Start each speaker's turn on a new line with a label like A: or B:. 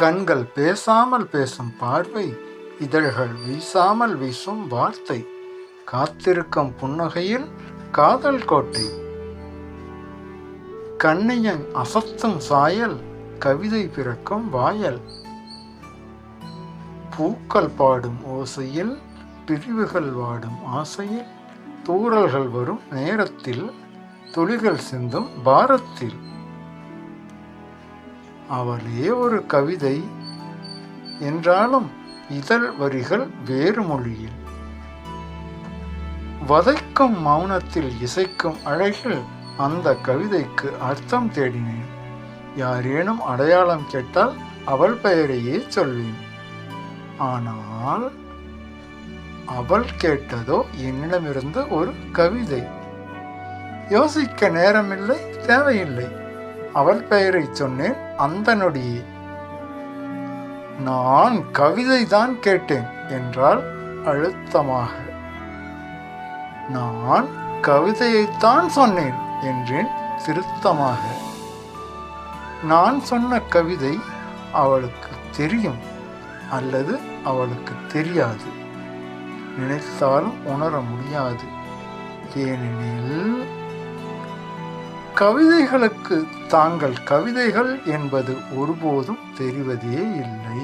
A: கண்கள் பேசாமல் பேசும் பார்வை இதழ்கள் வீசாமல் வீசும் வார்த்தை. காத்திருக்கும் புன்னகையில் காதல் கோட்டை. கண்ணியன் அசத்தும் சாயல் கவிதை பிறக்கும் வாயல். பூக்கள் பாடும் ஓசையில் பிரிவுகள் வாடும் ஆசையில் தூறல்கள் வரும் நேரத்தில் துளிகள் சிந்தும் பாரத்தில். அவளே ஒரு கவிதை. என்றாலும் இதழ் வரிகள் வேறு மொழியில். வதைக்கும் மௌனத்தில் இசைக்கும் அழகில் அந்த கவிதைக்கு அர்த்தம் தேடினேன். யாரேனும் அடையாளம் கேட்டால் அவள் பெயரையே சொல்வேன். ஆனால் அவள் கேட்டதோ என்னிடமிருந்து ஒரு கவிதை. யோசிக்க நேரமில்லை தேவையில்லை. அவள் பெயரை சொன்னேன் அந்த நொடியே நான் கவிதை தான் கேட்டேன் என்றால் அழுத்தமாக நான் கவிதையைத்தான் சொன்னேன் என்றேன் திருத்தமாக. நான் சொன்ன கவிதை அவளுக்கு தெரியும் அல்லது அவளுக்கு தெரியாது. நினைத்தாலும் உணர முடியாது. ஏனெனில் கவிதைகளுக்கு தாங்கள் கவிதைகள் என்பது ஒருபோதும் தெரிவதே இல்லை.